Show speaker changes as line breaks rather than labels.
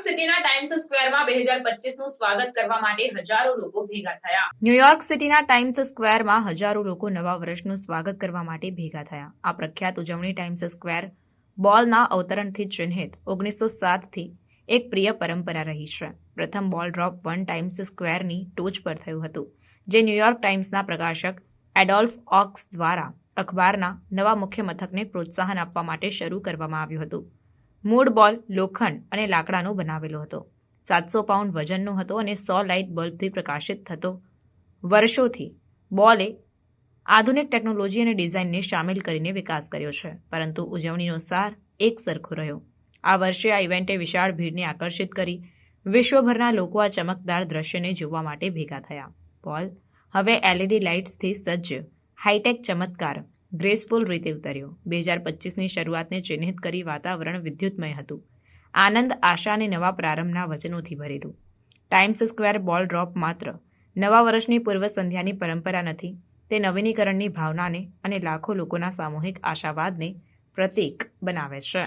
New York સિટીના times સ્ક્વેરમાં બે હજાર પચીસનું સ્વાગત કરવા માટે હજારો લોકો ભેગા થયા.
ન્યુયોર્ક સિટીના ટાઈમ્સ સ્ક્વેરમાં હજારો લોકો નવા વર્ષનું સ્વાગત કરવા માટે ભેગા થયા. આ પ્રખ્યાત ઉજવણી ટાઈમ્સ સ્ક્વેર બોલના અવતરણથી ચિહ્નિત, ઓગણીસો સાતથી એક પ્રિય પરંપરા રહી છે. પ્રથમ બોલ ડ્રોપ વન ટાઈમ્સ સ્ક્વેરની ટોચ પર થયું હતું, જે ન્યૂયોર્ક ટાઈમ્સના પ્રકાશક એડોલ્ફ ઓક્સ દ્વારા અખબારના નવા મુખ્ય મથકને પ્રોત્સાહન આપવા માટે શરૂ કરવામાં આવ્યું હતું. મૂળ બોલ લોખંડ અને લાકડાનો બનાવેલો હતો. સાતસો પાઉન્ડ વજનનો હતો અને સો લાઇટ બલ્બથી પ્રકાશિત થતો. વર્ષોથી બોલે આધુનિક ટેકનોલોજી અને ડિઝાઇનને સામેલ કરીને વિકાસ કર્યો છે, પરંતુ ઉજવણીનો સાર એક સરખો રહ્યો. આ વર્ષે આ ઇવેન્ટે વિશાળ ભીડને આકર્ષિત કરી. વિશ્વભરના લોકો આ ચમકદાર દ્રશ્યને જોવા માટે ભેગા થયા. બોલ, હવે એલઈડી લાઇટ્સથી સજ્જ હાઈટેક ચમત્કાર ગ્રેસફુલ રીતે ઉતર્યો. બે હજાર પચીસની શરૂઆતને ચિહ્નિત કરી વાતાવરણ વિદ્યુતમય હતું. આનંદ આશા અને નવા પ્રારંભના વચનોથી ભરેલું. ટાઈમ્સ સ્ક્વેર બોલ ડ્રોપ માત્ર નવા વર્ષની પૂર્વ સંધ્યાની પરંપરા નથી, તે નવીનીકરણની ભાવનાને અને લાખો લોકોના સામૂહિક આશાવાદને પ્રતીક બનાવે છે.